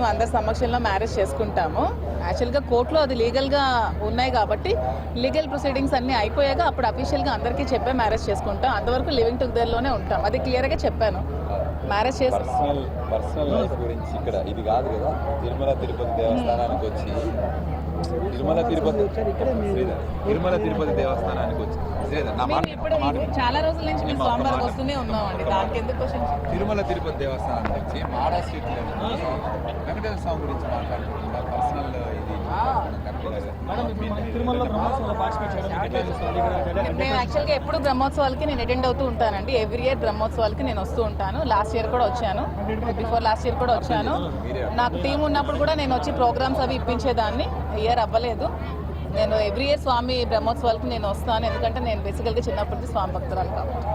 మేము అందరి సమక్షంలో మ్యారేజ్ చేసుకుంటాము. యాక్చువల్గా కోర్టులో అది లీగల్గా ఉన్నాయి కాబట్టి లీగల్ ప్రొసీడింగ్స్ అన్నీ అయిపోయాక అప్పుడు అఫీషియల్గా అందరికీ చెప్పే మ్యారేజ్ చేసుకుంటాం. అంతవరకు లివింగ్ టుగెదర్లోనే ఉంటాం. అది క్లియర్గా చెప్పాను. మ్యారేజ్ చేసి పర్సనల్ పర్సనల్ లైఫ్ గురించి ఇక్కడ ఇది కాదు కదా. తిరుమల తిరుపతి దేవస్థానానికి వచ్చి తిరుమల తిరుపతి తిరుమల తిరుపతి దేవస్థానానికి వచ్చి. మేము చాలా రోజుల నుంచి మేము సోమవారం వస్తూనే ఉన్నామండి. దానికి ఎందుకు క్వశ్చన్ తిరుమల తిరుపతి దేవస్థానానికి వచ్చి మాడా స్ట్రీట్లో వెంకటేశ్వర స్వామి గురించి మాట్లాడుకుంటున్నా. పర్సనల్ ఇది నేను యాక్చువల్గా ఎప్పుడు బ్రహ్మోత్సవాలకి నేను అటెండ్ అవుతూ ఉంటానండి. ఎవ్రీ ఇయర్ బ్రహ్మోత్సవాలకి నేను వస్తూ ఉంటాను. లాస్ట్ ఇయర్ కూడా వచ్చాను. బిఫోర్ లాస్ట్ ఇయర్ కూడా వచ్చాను. నాకు టీం ఉన్నప్పుడు కూడా నేను వచ్చి ప్రోగ్రామ్స్ అవి ఇప్పించేదాన్ని. ఇయర్ అవ్వలేదు. నేను ఎవ్రీ ఇయర్ స్వామి బ్రహ్మోత్సవాలకు నేను వస్తాను. ఎందుకంటే నేను బేసికల్గా చిన్నప్పటి స్వామి భక్తురాలు కాబట్టి.